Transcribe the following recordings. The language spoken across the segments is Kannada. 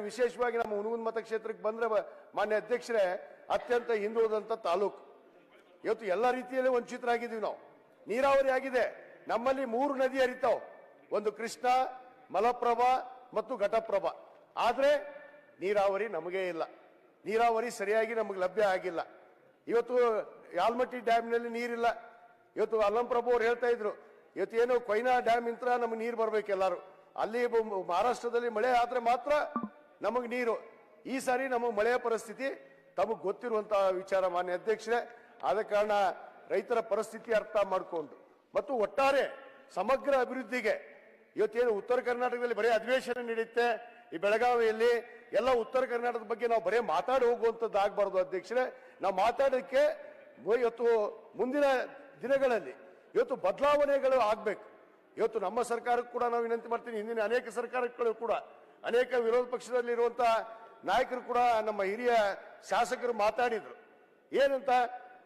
ಯಾಕಂದ್ರೆ ವಿಶೇಷವಾಗಿ ನಮ್ಮ ಹುನಗುಂದ ಮತಕ್ಷೇತ್ರಕ್ಕೆ ಬಂದ್ರೆ ಮಾನ್ಯ ಅಧ್ಯಕ್ಷರೇ, ಅತ್ಯಂತ ಹಿಂದುಳಿದಂತ ತಾಲೂಕು. ಇವತ್ತು ಎಲ್ಲ ರೀತಿಯಲ್ಲಿ ವಂಚಿತರಾಗಿದ್ದೀವಿ ನಾವು. ನೀರಾವರಿ ಆಗಿದೆ. ನಮ್ಮಲ್ಲಿ ಮೂರು ನದಿ ಹರಿತಾವ್. ಒಂದು ಕೃಷ್ಣ, ಮಲಪ್ರಭಾ ಮತ್ತು ಘಟಪ್ರಭಾ. ಆದ್ರೆ ನೀರಾವರಿ ನಮಗೇ ಇಲ್ಲ. ನೀರಾವರಿ ಸರಿಯಾಗಿ ನಮಗೆ ಲಭ್ಯ ಆಗಿಲ್ಲ. ಇವತ್ತು ಯಾಲ್ಮಟ್ಟಿ ಡ್ಯಾಮ್ನಲ್ಲಿ ನೀರಿಲ್ಲ. ಇವತ್ತು ಅಲ್ಲಂಪ್ರಭು ಅವ್ರು ಹೇಳ್ತಾ ಇದ್ರು, ಇವತ್ತು ಏನು ಕೊಯ್ನಾ ಡ್ಯಾಮ್ ಇಂತ್ರ ನಮಗೆ ನೀರು ಬರ್ಬೇಕು ಎಲ್ಲರೂ. ಅಲ್ಲಿ ಮಹಾರಾಷ್ಟ್ರದಲ್ಲಿ ಮಳೆ ಆದ್ರೆ ಮಾತ್ರ ನಮಗೆ ನೀರು. ಈ ಸಾರಿ ನಮಗೆ ಮಳೆಯ ಪರಿಸ್ಥಿತಿ, ತಮಗೆ ಗೊತ್ತಿರುವಂತಹ ವಿಚಾರ ಮಾನ್ಯ ಅಧ್ಯಕ್ಷರೇ, ಆದ ಕಾರಣ ರೈತರ ಪರಿಸ್ಥಿತಿ ಅರ್ಥ ಮಾಡಿಕೊಂಡು ಮತ್ತು ಒಟ್ಟಾರೆ ಸಮಗ್ರ ಅಭಿವೃದ್ಧಿಗೆ ಇವತ್ತೇನು ಉತ್ತರ ಕರ್ನಾಟಕದಲ್ಲಿ ಬರೀ ಅಧಿವೇಶನ ನಡೆಯುತ್ತೆ, ಈ ಬೆಳಗಾವಿಯಲ್ಲಿ ಎಲ್ಲ ಉತ್ತರ ಕರ್ನಾಟಕದ ಬಗ್ಗೆ ನಾವು ಬರೀ ಮಾತಾಡಿ ಹೋಗುವಂಥದ್ದು ಆಗಬಾರ್ದು ಅಧ್ಯಕ್ಷರೇ. ನಾವು ಮಾತಾಡೋಕ್ಕೆ ಇವತ್ತು ಮುಂದಿನ ದಿನಗಳಲ್ಲಿ ಇವತ್ತು ಬದಲಾವಣೆಗಳು ಆಗಬೇಕು. ಇವತ್ತು ನಮ್ಮ ಸರ್ಕಾರಕ್ಕೂ ಕೂಡ ನಾವು ವಿನಂತಿ ಮಾಡ್ತೀನಿ, ಹಿಂದಿನ ಅನೇಕ ಸರ್ಕಾರಗಳು ಕೂಡ ಅನೇಕ ವಿರೋಧ ಪಕ್ಷದಲ್ಲಿ ಇರುವಂತಹ ನಾಯಕರು ಕೂಡ ನಮ್ಮ ಹಿರಿಯ ಶಾಸಕರು ಮಾತಾಡಿದ್ರು. ಏನಂತ?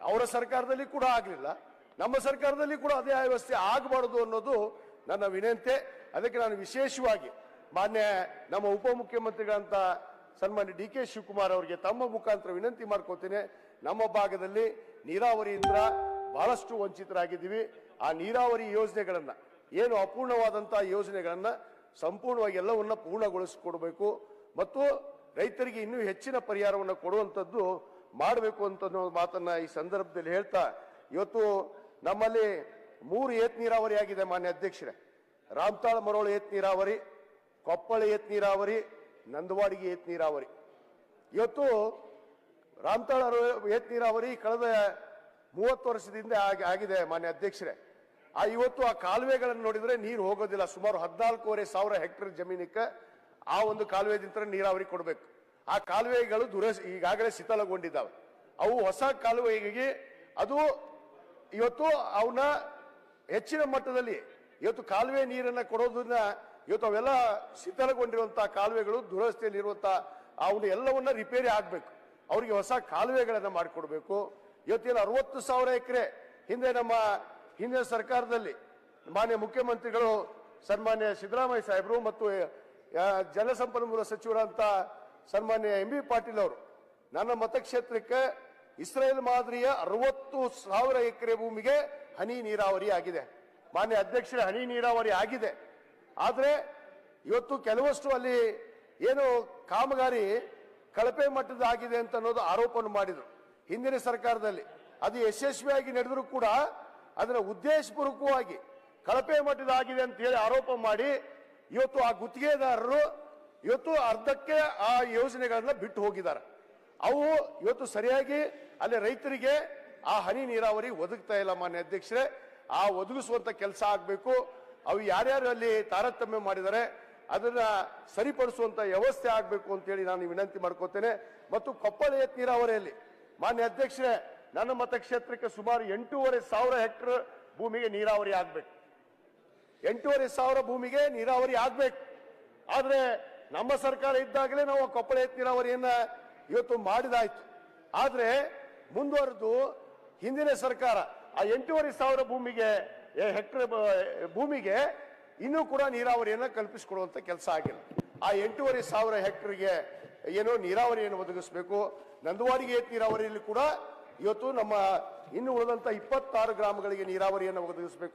ಅವರ ಸರ್ಕಾರದಲ್ಲಿ ಕೂಡ ಆಗಲಿಲ್ಲ. ನಮ್ಮ ಸರ್ಕಾರದಲ್ಲಿ ಕೂಡ ಅದೇ ವ್ಯವಸ್ಥೆ ಆಗಬಾರದು ಅನ್ನೋದು ನನ್ನ ವಿನಂತಿ. ಅದಕ್ಕೆ ನಾನು ವಿಶೇಷವಾಗಿ ಮಾನ್ಯ ನಮ್ಮ ಉಪಮುಖ್ಯಮಂತ್ರಿಗಳಂತ ಸನ್ಮಾನ್ಯ ಡಿ ಕೆ ಶಿವಕುಮಾರ್ ಅವರಿಗೆ ತಮ್ಮ ಮುಖಾಂತರ ವಿನಂತಿ ಮಾಡ್ಕೋತೇನೆ ನಮ್ಮ ಭಾಗದಲ್ಲಿ ನೀರಾವರಿಯಿಂದ ಬಹಳಷ್ಟು ವಂಚಿತರಾಗಿದ್ದೀವಿ. ಆ ನೀರಾವರಿ ಯೋಜನೆಗಳನ್ನು, ಏನು ಅಪೂರ್ಣವಾದಂಥ ಯೋಜನೆಗಳನ್ನ ಸಂಪೂರ್ಣವಾಗಿ ಎಲ್ಲವನ್ನ ಪೂರ್ಣಗೊಳಿಸಿಕೊಡ್ಬೇಕು ಮತ್ತು ರೈತರಿಗೆ ಇನ್ನೂ ಹೆಚ್ಚಿನ ಪರಿಹಾರವನ್ನು ಕೊಡುವಂಥದ್ದು ಮಾಡಬೇಕು ಅಂತ ಮಾತನ್ನ ಈ ಸಂದರ್ಭದಲ್ಲಿ ಹೇಳ್ತಾ, ಇವತ್ತು ನಮ್ಮಲ್ಲಿ ಮೂರು ಏತ್ ನೀರಾವರಿ ಆಗಿದೆ ಮಾನ್ಯ ಅಧ್ಯಕ್ಷರೇ. ರಾಮತಾಳ ಮರೋಳ ಏತ್ ನೀರಾವರಿ, ಕೊಪ್ಪಳ ಏತ್ ನೀರಾವರಿ, ನಂದವಾಡಿಗೆ ಏತ್ ನೀರಾವರಿ. ಇವತ್ತು ರಾಮತಾಳ ಏತ್ ನೀರಾವರಿ ಕಳೆದ ಮೂವತ್ತು ವರ್ಷದಿಂದ ಆಗಿ- ಆಗಿದೆ ಮಾನ್ಯ ಅಧ್ಯಕ್ಷರೇ. ಆ ಇವತ್ತು ಆ ಕಾಲುವೆಗಳನ್ನು ನೋಡಿದ್ರೆ ನೀರು ಹೋಗೋದಿಲ್ಲ. ಸುಮಾರು ಹದಿನಾಲ್ಕೂವರೆ ಸಾವಿರ ಹೆಕ್ಟೇರ್ ಜಮೀನಕ್ಕೆ ಆ ಒಂದು ಕಾಲುವೆದಿಂದ ನೀರಾವರಿ ಕೊಡಬೇಕು. ಆ ಕಾಲುವೆಗಳು ದುರ ಈಗಾಗಲೇ ಶಿಥಲಗೊಂಡಿದ್ದಾವೆ. ಅವು ಹೊಸ ಕಾಲುವೆಗೆ ಅದು ಇವತ್ತು ಅವನ್ನ ಹೆಚ್ಚಿನ ಮಟ್ಟದಲ್ಲಿ ಇವತ್ತು ಕಾಲುವೆ ನೀರನ್ನ ಕೊಡೋದನ್ನ ಇವತ್ತು ಅವೆಲ್ಲ ಶಿಥಲಗೊಂಡಿರುವಂತಹ ಕಾಲುವೆಗಳು ದುರಸ್ತಿಯಲ್ಲಿ ಇರುವಂತಹ ಅವನ್ನ ಎಲ್ಲವನ್ನ ರಿಪೇರಿ ಆಗ್ಬೇಕು. ಅವರಿಗೆ ಹೊಸ ಕಾಲುವೆಗಳನ್ನ ಮಾಡಿಕೊಡ್ಬೇಕು. ಇವತ್ತಿನ ಅರವತ್ತು ಸಾವಿರ ಎಕರೆ ಹಿಂದೆ ನಮ್ಮ ಹಿಂದಿನ ಸರ್ಕಾರದಲ್ಲಿ ಮಾನ್ಯ ಮುಖ್ಯಮಂತ್ರಿಗಳು ಸನ್ಮಾನ್ಯ ಸಿದ್ದರಾಮಯ್ಯ ಸಾಹೇಬರು ಮತ್ತು ಜಲಸಂಪನ್ಮೂಲ ಸಚಿವರಂತ ಸನ್ಮಾನ್ಯ ಎಂ ಬಿ ಪಾಟೀಲ್ ಅವರು. ನನ್ನ ಮತಕ್ಷೇತ್ರಕ್ಕೆ ಇಸ್ರೇಲ್ ಮಾದರಿಯ ಅರವತ್ತು ಸಾವಿರ ಎಕರೆ ಭೂಮಿಗೆ ಹನಿ ನೀರಾವರಿ ಆಗಿದೆ. ಮಾನ್ಯ ಅಧ್ಯಕ್ಷರ, ಹನಿ ನೀರಾವರಿ ಆಗಿದೆ. ಆದರೆ ಇವತ್ತು ಕೆಲವಷ್ಟು ಅಲ್ಲಿ ಏನು ಕಾಮಗಾರಿ ಕಳಪೆ ಮಟ್ಟದ ಆಗಿದೆ ಅಂತ ಅನ್ನೋದು ಆರೋಪವನ್ನು ಮಾಡಿದರು. ಹಿಂದಿನ ಸರ್ಕಾರದಲ್ಲಿ. ಅದು ಯಶಸ್ವಿಯಾಗಿ ನಡೆದರೂ ಕೂಡ ಅದರ ಉದ್ದೇಶಪೂರ್ವಕವಾಗಿ ಕಳಪೆ ಮಟ್ಟದಾಗಿದೆ ಅಂತ ಹೇಳಿ ಆರೋಪ ಮಾಡಿ ಇವತ್ತು ಆ ಗುತ್ತಿಗೆದಾರರು ಇವತ್ತು ಅರ್ಧಕ್ಕೆ ಆ ಯೋಜನೆಗಳನ್ನ ಬಿಟ್ಟು ಹೋಗಿದ್ದಾರೆ. ಅವು ಇವತ್ತು ಸರಿಯಾಗಿ ಅಲ್ಲಿ ರೈತರಿಗೆ ಆ ಹನಿ ನೀರಾವರಿ ಒದಗ್ತಾ ಇಲ್ಲ ಮಾನ್ಯ ಅಧ್ಯಕ್ಷರೇ. ಆ ಒದಗಿಸುವಂತ ಕೆಲಸ ಆಗಬೇಕು. ಅವು ಯಾರ್ಯಾರು ಅಲ್ಲಿ ತಾರತಮ್ಯ ಮಾಡಿದ್ದಾರೆ, ಅದನ್ನ ಸರಿಪಡಿಸುವಂತ ವ್ಯವಸ್ಥೆ ಆಗಬೇಕು ಅಂತೇಳಿ ನಾನು ವಿನಂತಿ ಮಾಡ್ಕೋತೇನೆ. ಮತ್ತು ಕೊಪ್ಪಳ ನೀರಾವರಿಯಲ್ಲಿ ಮಾನ್ಯ ಅಧ್ಯಕ್ಷರೇ ನನ್ನ ಮತಕ್ಷೇತ್ರಕ್ಕೆ ಸುಮಾರು ಎಂಟೂವರೆ ಸಾವಿರ ಹೆಕ್ಟರ್ ಭೂಮಿಗೆ ನೀರಾವರಿ ಆಗ್ಬೇಕು. ಎಂಟೂವರೆ ಸಾವಿರ ಭೂಮಿಗೆ ನೀರಾವರಿ ಆಗ್ಬೇಕು. ಆದ್ರೆ ನಮ್ಮ ಸರ್ಕಾರ ಇದ್ದಾಗಲೇ ನಾವು ಕೊಪ್ಪಳ ಎತ್ತ ನೀರಾವರಿಯನ್ನ ಇವತ್ತು ಮಾಡಿದಾಯ್ತು. ಆದ್ರೆ ಮುಂದುವರೆದು ಹಿಂದಿನ ಸರ್ಕಾರ ಆ ಎಂಟೂವರೆ ಸಾವಿರ ಭೂಮಿಗೆ ಹೆಕ್ಟರ್ ಭೂಮಿಗೆ ಇನ್ನೂ ಕೂಡ ನೀರಾವರಿಯನ್ನ ಕಲ್ಪಿಸಿಕೊಡುವಂತ ಕೆಲಸ ಆಗಿಲ್ಲ. ಆ ಎಂಟೂವರೆ ಸಾವಿರ ಹೆಕ್ಟರ್ಗೆ ಏನೋ ನೀರಾವರಿಯನ್ನು ಒದಗಿಸಬೇಕು. ನಂದವಾಡಿಗೆ ಏತ್ ನೀರಾವರಿಯಲ್ಲಿ ಕೂಡ ಇವತ್ತು ನಮ್ಮ ಇನ್ನು ಉಳಿದಂತ ಇಪ್ಪತ್ತಾರು ಗ್ರಾಮಗಳಿಗೆ ನೀರಾವರಿಯನ್ನು ಒದಗಿಸಬೇಕು.